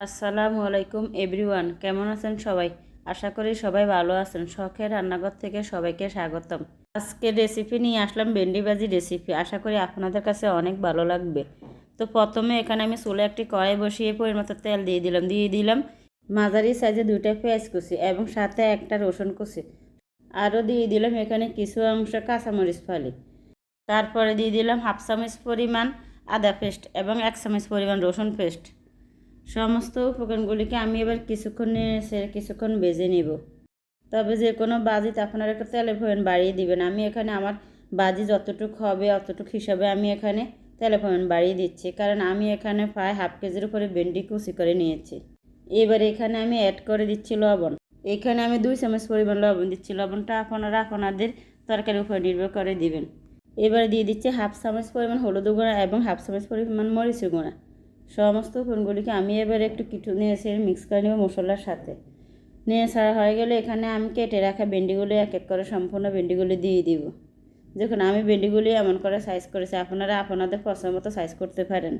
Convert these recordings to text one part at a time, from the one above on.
আসসালামু আলাইকুম এভরিওয়ান, কেমন আছেন সবাই? আশা করি সবাই ভালো আছেন। শখের রান্নাঘর থেকে সবাইকে স্বাগতম। আজকে রেসিপি নিয়ে আসলাম ভেন্ডি ভাজি রেসিপি আশা করি আপনাদের কাছে অনেক ভালো লাগবে। তো প্রথমে এখানে আমি চুলে একটি কড়াই বসিয়ে পরিমতো তেল দিয়ে দিলাম। দিয়ে দিলাম মাঝারি সাইজে দুইটা পেঁয়াজ কুচি এবং সাথে একটা রসুন কুচি। আরও দিয়ে দিলাম এখানে কিছু অংশ কাঁচামরিচ ফালি। তারপরে দিয়ে দিলাম হাফ চামচ পরিমাণ আদা পেস্ট এবং এক চামচ পরিমাণ রসুন পেস্ট সমস্ত উপকরণগুলিকে আমি এবার কিছুক্ষণ নেড়ে কিছুক্ষণ বেজে নিব। তবে যে কোনো বাজিতে আপনারা একটু তেলের পরিমাণ বাড়িয়ে দিবেন। আমি এখানে আমার বাজি যতটুকু হবে, অতটুকু হিসাবে আমি এখানে তেলের পরিমাণ বাড়িয়ে দিচ্ছি। কারণ আমি এখানে প্রায় হাফ কেজির উপরে ভেন্ডি কুচি করে নিয়েছি। এবার এখানে আমি অ্যাড করে দিচ্ছি লবণ। এখানে আমি দুই চামচ পরিমাণ লবণ দিচ্ছি। লবণটা আপনারা আপনাদের তরকারির উপরে নির্ভর করে দিবেন। এবার দিয়ে দিচ্ছি হাফ চামচ পরিমাণ হলুদ গুঁড়া এবং হাফ চামচ পরিমাণ মরিচ গুঁড়া। সমস্ত উপকরণগুলিকে আমি এবার একটু কিছু নিয়ে এসে মিক্স করে নেব মশলার সাথে। নিয়ে ছাড়া হয়ে গেলে এখানে আমি কেটে রাখা ভেন্ডিগুলি, এক এক করে সম্পূর্ণ ভেন্ডিগুলি দিয়ে দিব। দেখুন, আমি ভেন্ডিগুলি এমন করে সাইজ করেছি, আপনারা আপনাদের পছন্দ মতো সাইজ করতে পারেন।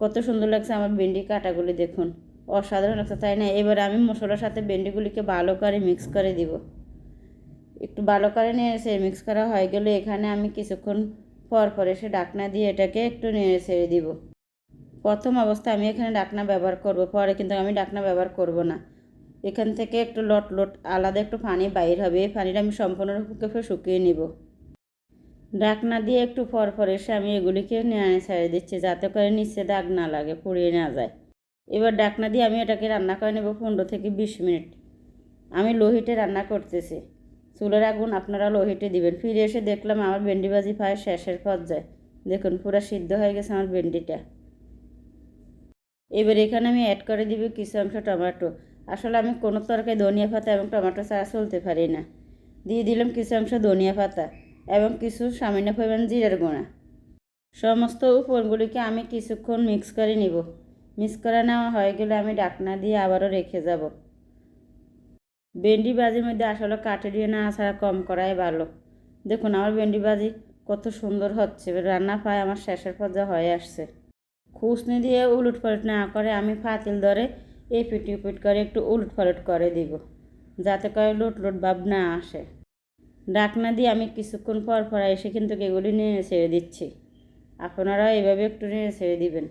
কত সুন্দর লাগছে আমার ভেন্ডি কাটাগুলি দেখুন। অসাধারণ লাগছে, তাই না? এবার আমি মশলার সাথে ভেন্ডিগুলিকে ভালো করে মিক্স করে দিব। একটু ভালো করে নিয়ে এসে মিক্স করা হয়ে গেলে এখানে আমি কিছুক্ষণ পর পর এসে ডাকনা দিয়ে এটাকে একটু নেড়ে ছেড়ে দিব। প্রথম অবস্থায় আমি এখানে ডাকনা ব্যবহার করব, পরে কিন্তু আমি ডাকনা ব্যবহার করব না। এখান থেকে একটু লট লট, আলাদা একটু পানি বাইর হবে, এই পানিটা আমি সম্পূর্ণরূপে শুকিয়ে নিব। ডাকনা দিয়ে একটু পর পর এসে আমি এগুলিকে নেড়ে ছেড়ে দিচ্ছি, যাতে করে নিচে দাগ না লাগে, পুড়িয়ে না যায়। এবার ডাকনা দিয়ে আমি এটাকে রান্না করে নেব পনেরো থেকে বিশ মিনিট। আমি লোহিটে রান্না করতেছি। চুলের আগুন আপনারা লোহিটে দিবেন। ফিরে এসে দেখলাম আমার ভেন্ডি ভাজি প্রায় শেষের পর্যায়ে। দেখুন, পুরো সিদ্ধ হয়ে গেছে আমার ভেন্ডিটা। এবার এখানে আমি অ্যাড করে দিব কিছু অংশ টমেটো। আসলে আমি কোনো তরকারি ধনিয়া পাতা এবং টমেটো ছাড়া চলতে পারি না। দিয়ে দিলাম কিছু অংশ ধনিয়া পাতা এবং কিছু সামান্য পরিমাণ জিরার গুঁড়া। সমস্ত উপকরণগুলিকে আমি কিছুক্ষণ মিক্স করে নিব। মিক্স করে নেওয়া হয়ে গেলে আমি ডাকনা দিয়ে আবারও রেখে যাব। ভেন্ডি ভাজির মধ্যে আসলে কাঠে দিয়ে না ছাড়া কম করাই ভালো। দেখুন আমার ভেন্ডি ভাজি কত সুন্দর হচ্ছে। রান্না পায় আমার শেষের পর্যায়ে হয়ে আসছে। খুসনি দিয়ে উলট পালট না করে আমি ফাতিল ধরে এই পিটি পিট করে একটু উলট পালট করে দিব, যাতে করে লুট লুট ভাব না আসে। ডাকনা দিয়ে আমি কিছুক্ষণ পর পর এসে কিন্তু এগুলি নিয়ে ছেড়ে দিচ্ছি। আপনারাও এইভাবে একটু নেড়ে ছেড়ে দিবেন।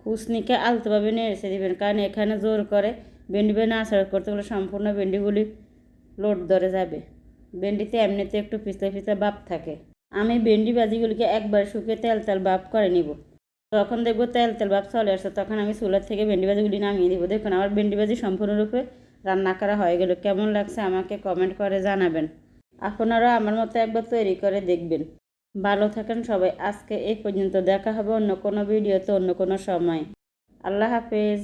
খুসনিকে আলতোভাবে নেড়ে ছেড়ে দিবেন, কারণ এখানে জোর করে ভেন্ডি না ছাড়া করতে গেলে সম্পূর্ণ ভেন্ডিগুলি লোড ধরে যাবে। ভেন্ডিতে এমনিতে একটু পিস্তা পিস্তা ভাব থাকে। আমি ভেন্ডি ভাজিগুলিকে একবার শুকিয়ে তেল তেল ভাব করে নিব। তখন দেখব তেল তেল ভাব চলে আসছে। তখন আমি চুলার থেকে ভেন্ডি ভাজিগুলি নামিয়ে দেবো। দেখুন, আমার ভেন্ডি ভাজি সম্পূর্ণরূপে রান্না করা হয়ে গেল। কেমন লাগছে আমাকে কমেন্ট করে জানাবেন। আপনারাও আমার মতো একবার তৈরি করে দেখবেন। ভালো থাকেন সবাই। আজকে এই পর্যন্ত। দেখা হবে অন্য কোনো ভিডিওতে অন্য কোনো সময়। আল্লাহ হাফেজ।